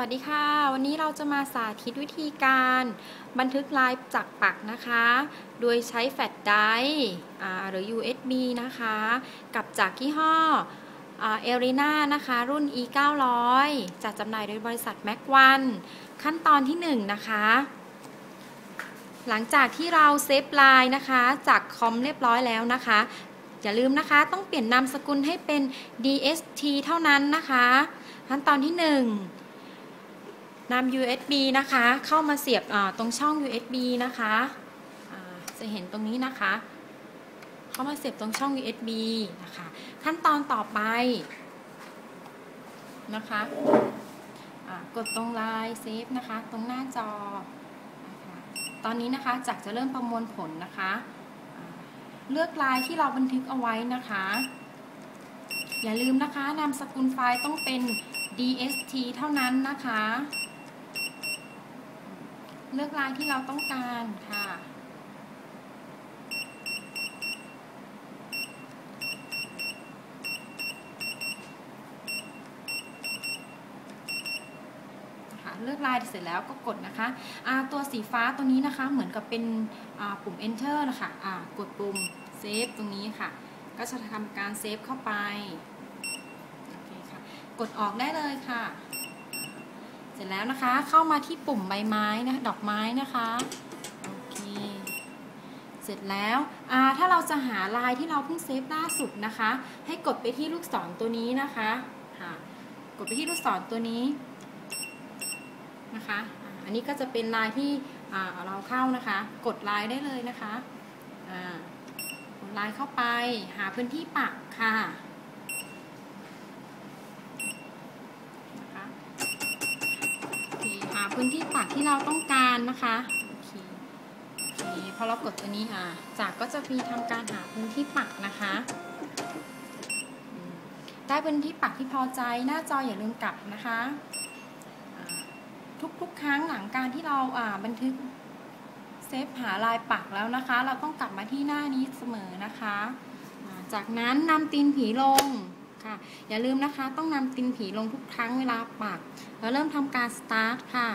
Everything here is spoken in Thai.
วัสดีค่ะ วันนี้เราจะมาสาธิตวิธีการบันทึกลายจากปักนะคะ โดยใช้แฟลชไดร์หรือ USB นะคะ กับจากยี่ห้อเอริน่านะคะ รุ่น E 900จัดจำหน่ายโดยบริษัท Mac One ขั้นตอนที่ 1 นะคะ หลังจากที่เราเซฟลายนะคะ จากคอมเรียบร้อยแล้วนะคะ อย่าลืมนะคะต้องเปลี่ยนนามสกุลให้เป็น DST เท่านั้นนะคะ ขั้นตอนที่ 1 นำ USB นะคะ เข้ามาเสียบตรงช่อง USB นะคะจะเห็นตรงนี้นะคะ เข้ามาเสียบตรงช่อง USB นะคะ ขั้นตอนต่อไปนะคะกดตรงลายเซฟนะคะ ตรงหน้าจอนะคะตอนนี้นะคะจักจะเริ่มประมวลผลนะคะเลือกลายที่เราบันทึกเอาไว้นะคะ อย่าลืมนะคะนามสกุลไฟล์ต้องเป็น DST เท่านั้นนะคะ เลือกลายที่เราต้องการค่ะ เลือกลายเสร็จแล้วก็กดนะคะตัวสีฟ้าตัวนี้นะคะ เหมือนกับเป็นปุ่ม enter นะคะะกดปุ่ม save ตรงนี้ค่ะ ก็จะทำการเซฟเข้าไปโอเคค่ะกดออกได้เลยค่ะ แล้วนะคะ เข้ามาที่ปุ่มใบไม้นะดอกไม้นะคะโอเคเสร็จแล้วถ้าเราจะหาลายที่เราเพิ่งเซฟล่าสุดนะคะ ให้กดไปที่ลูกศรตัวนี้นะคะค่ะกดไปที่ลูกศรตัวนี้นะคะ อันนี้ก็จะเป็นลายที่เราเข้านะคะ กดลายได้เลยนะคะกดลายเข้าไปหาพื้นที่ปักค่ะ พื้นที่ปักที่เราต้องการนะคะพอเรากดตัวนี้อะจากก็จะมีทำการหาพื้นที่ปักนะคะ ได้พื้นที่ปักที่พอใจหน้าจออย่าลืมกลับนะคะทุกๆ ครั้งหลังการที่เราบันทึกเซฟหาลายปักแล้วนะคะ เราต้องกลับมาที่หน้านี้เสมอนะคะ จากนั้นนำตีนผีลง ค่ะ อย่าลืมนะคะ ต้องนำตินผีลงทุกครั้งเวลาปัก แล้วเริ่มทำการสตาร์ทค่ะ